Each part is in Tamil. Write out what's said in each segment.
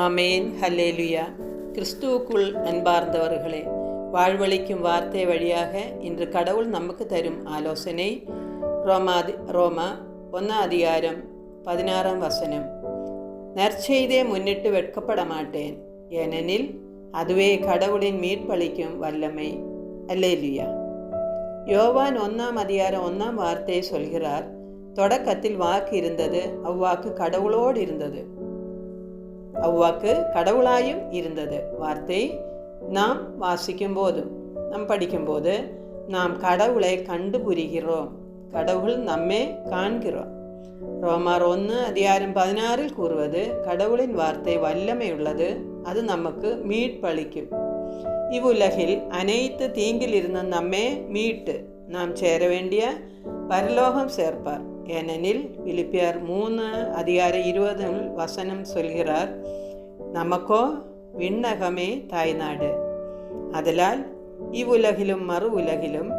ஆமேன் ஹல்லேலுயா கிறிஸ்துவுக்குள் அன்பார்ந்தவர்களே வாழ்வழிக்கும் வார்த்தை வழியாக இன்று கடவுள் நமக்கு தரும் ஆலோசனை ரோமாதி ரோமா ஒன்றாம் அதிகாரம் பதினாறாம் வசனம் நற்செய்தே முன்னிட்டு வெட்கப்பட மாட்டேன் ஏனெனில் அதுவே கடவுளின் மீட்பளிக்கும் வல்லமை அல்லேலுயா யோவான் ஒன்றாம் அதிகாரம் ஒன்றாம் வார்த்தையை சொல்கிறார் தொடக்கத்தில் வாக்கு இருந்தது அவ்வாக்கு கடவுளோடு இருந்தது அவ்வாக்கு கடவுளாயும் இருந்தது. வார்த்தை நாம் வாசிக்கும் போதும் நாம் படிக்கும்போது நாம் கடவுளை கண்டுபுரிகிறோம். கடவுள் நம்மை காண்கிறோம். ரோமார் ஒன்று அதிகாரம் பதினாறில் கூறுவது கடவுளின் வார்த்தை வல்லமையுள்ளது அது நமக்கு மீட்பளிக்கும். இவ்வுலகில் அனைத்து தீங்கில் இருந்த நம்மை மீட்டு நாம் சேர வேண்டிய பரலோகம் சேர்ப்பார். ஏனெனில் பிலிப்பியர் மூணு அதிகார இருபது வசனம் சொல்கிறார் நமக்கோ விண்ணகமே தாய்நாடு. அதலால் இவ்வுலகிலும் மறு உலகிலும்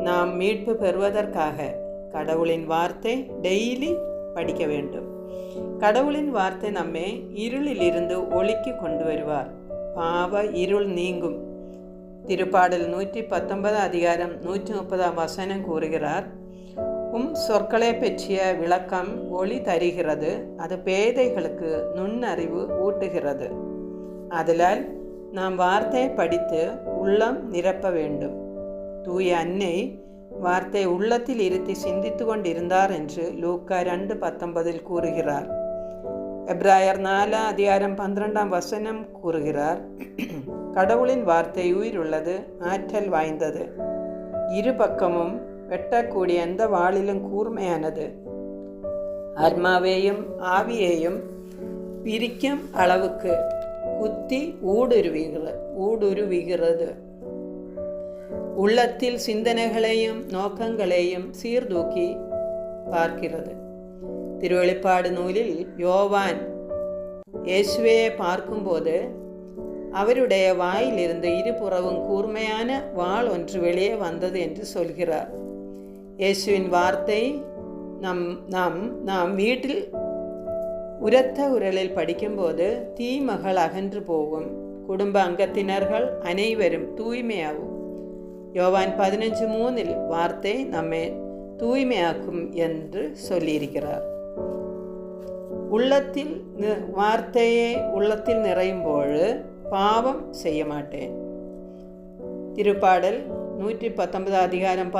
நாம் மீட்பு பெறுவதற்காக கடவுளின் வார்த்தை டெய்லி படிக்க வேண்டும். கடவுளின் வார்த்தை நம்மை இருளிலிருந்து ஒளிக்கு கொண்டு வருவார். பாவ இருள் நீங்கும். திருப்பாடல் நூற்றி பத்தொன்பதாம் அதிகாரம் நூற்றி முப்பதாம் வசனம் கூறுகிறார் உம் சொற்களை பற்றிய விளக்கம் ஒளி தருகிறது. அது பேதைகளுக்கு நுண்ணறிவு ஊட்டுகிறது. அதனால் நாம் வார்த்தையை படித்து உள்ளம் நிரப்ப வேண்டும். தூய அன்னை வார்த்தை உள்ளத்தில் இருத்தி சிந்தித்து கொண்டிருந்தார் என்று லூக்கா ரெண்டு பத்தொன்பதில் கூறுகிறார். எப்ராயர் நாலாம் அதிகாரம் பன்னிரெண்டாம் வசனம் கூறுகிறார். கடவுளின் வார்த்தை உயிருள்ளது ஆற்றல் வாய்ந்தது. இரு பக்கமும் வெட்டக்கூடிய எந்த வாளிலும் கூர்மையானது. ஆத்மாவையும் ஆவியையும் பிரிக்கும் அளவுக்கு குத்தி ஊடுருவிகிறது ஊடுருவிகிறது. உள்ளத்தில் சிந்தனைகளையும் நோக்கங்களையும் சீர்தூக்கி பார்க்கிறது. திருவெளிப்பாடு நூலில் யோவான் இயேசுவையை பார்க்கும்போது அவருடைய வாயிலிருந்து இருபுறவும் கூர்மையான வாள் ஒன்று வெளியே வந்தது என்று சொல்கிறார். இயேசுவின் வார்த்தை நம் நாம் நாம் வீட்டில் உரத்த உரலில் படிக்கும்போது தீமகள் அகன்று போகும் குடும்ப அங்கத்தினர்கள் அனைவரும் தூய்மையாகும் யோவான் பதினஞ்சு மூணில் வார்த்தை நம்மை தூய்மையாக்கும் என்று சொல்லியிருக்கிறார் உள்ளத்தில் வார்த்தையை உள்ளத்தில் நிறையும்போது பாவம் செய்ய மாட்டேன் திருப்பாடல் நூற்றி பத்தொன்பது அதிகாரம்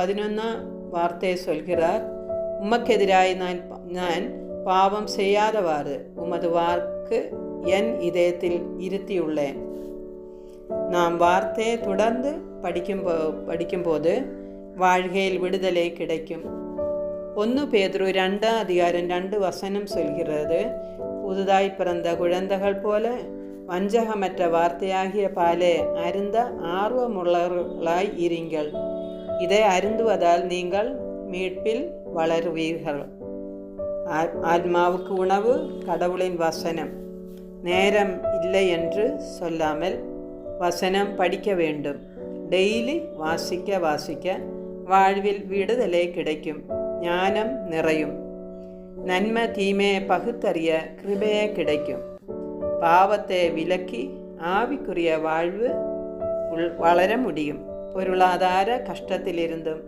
വാർത്തയെ സ്വൽകിറാർ ഉമ്മക്കെതിരായി ഞാൻ ഞാൻ പാപം ചെയ്യാതെ വാറ് ഉമത് വാർക്ക് എൻ ഇതയത്തിൽ ഇരുത്തിയുള്ളേ. നാം വാർത്തയെ തുടർന്ന് പഠിക്കുമ്പോൾ പഠിക്കുമ്പോൾ വാഴ്കയിൽ വിടുതലേ കിടക്കും ഒന്ന് പേതൃ രണ്ടാം അധികാരം രണ്ട് വസനം സ്വൽകിറത് പുതുതായി പിറന്ന കുഴന്തകൾ പോലെ വഞ്ചകമറ്റ വാർത്തയാകിയ പാലെ അരുന്ത ആർവമുള്ളവളായി ഇരിങ്കൾ இதை அருந்துவதால் நீங்கள் மீட்பில் வளருவீர்கள் ஆத்மாவுக்கு உணவு கடவுளின் வசனம் நேரம் இல்லை என்று சொல்லாமல் வசனம் படிக்க வேண்டும் டெய்லி வாசிக்க வாசிக்க வாழ்வில் விடுதலை கிடைக்கும் ஞானம் நிறையும் நன்மை தீமையை பகுத்தறிய கிருபையே கிடைக்கும் பாவத்தை விலக்கி ஆவிக்குரிய வாழ்வு வளர முடியும் பொருளாதார கஷ்டத்திலிருந்தும்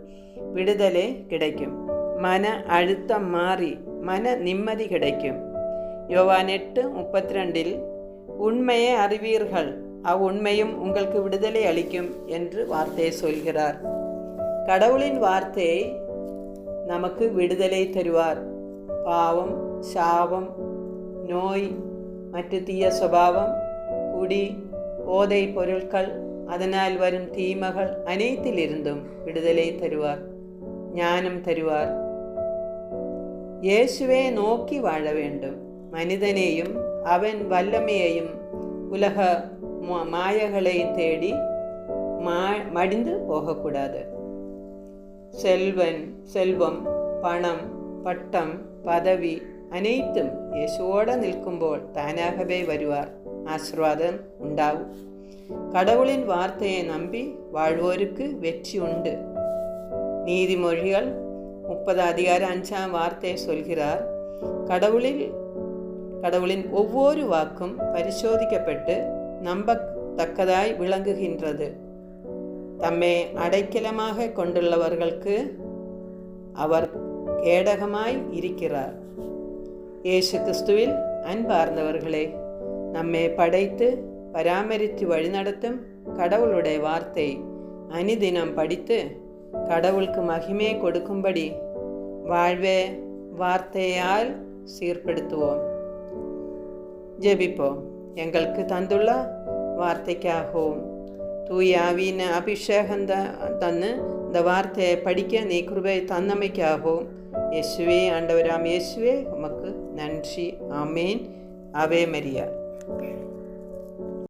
விடுதலை கிடைக்கும். மன அழுத்தம் மாறி மன நிம்மதி கிடைக்கும். யோவான் எட்டு முப்பத்தி ரெண்டில் உண்மையை அறிவீர்கள் அவ்வுண்மையும் உங்களுக்கு விடுதலை அளிக்கும் என்று வார்த்தையை சொல்கிறார். கடவுளின் வார்த்தையை நமக்கு விடுதலை தருவார். பாவம் சாபம் நோய் மற்ற தீய சுபாவம் குடி போதை பொருட்கள் அதனால் வரும் தீமைகள் அனைத்திலிருந்தும் விடுதலை தருவார் ஞானம் தருவார் இயேசுவே நோக்கி வாழ வேண்டும் மனிதனையும் அவன் வல்லமையையும் உலக மாயங்களையும் தேடி மா மடிந்து போகக்கூடாது செல்வன் செல்வம் பணம் பட்டம் பதவி அனைத்தும் യേശുവോടെ നിൽക്കുമ്പോൾ താനാകവേ വരുവാർ ആശീർവാദം ഉണ്ടാവും கடவுளின் வார்த்தையை நம்பி வாழ்வோருக்கு வெற்றி உண்டு நீதிமொழிகள் முப்பது அதிகார அஞ்சாம் வார்த்தை சொல்கிறார் கடவுளில் கடவுளின் ஒவ்வொரு வாக்கும் பரிசோதிக்கப்பட்டு நம்பத்தக்கதாய் விளங்குகின்றது தம்மை அடைக்கலமாக கொண்டுள்ளவர்களுக்கு அவர் கேடகமாய் இருக்கிறார் இயேசு கிறிஸ்துவில் அன்பார்ந்தவர்களே நம்மை படைத்து பராமரித்து வழிநடத்தும் கடவுளுடைய வார்த்தை அனிதினம் படித்து கடவுளுக்கு மகிமை கொடுக்கும்படி வாழ்வே வார்த்தையால் சீர்படுத்துவோம் ஜெபிப்போம் எங்களுக்கு தந்துள்ள வார்த்தைக்காகவும் தூய ஆவியின் அபிஷேகம் தந்து இந்த வார்த்தையை படிக்க நீ கிருபை தன்னமைக்காகவும் இயேசுவே ஆண்டவராம் இயேசுவே உமக்கு நன்றி ஆமேன் அவே மரியா back.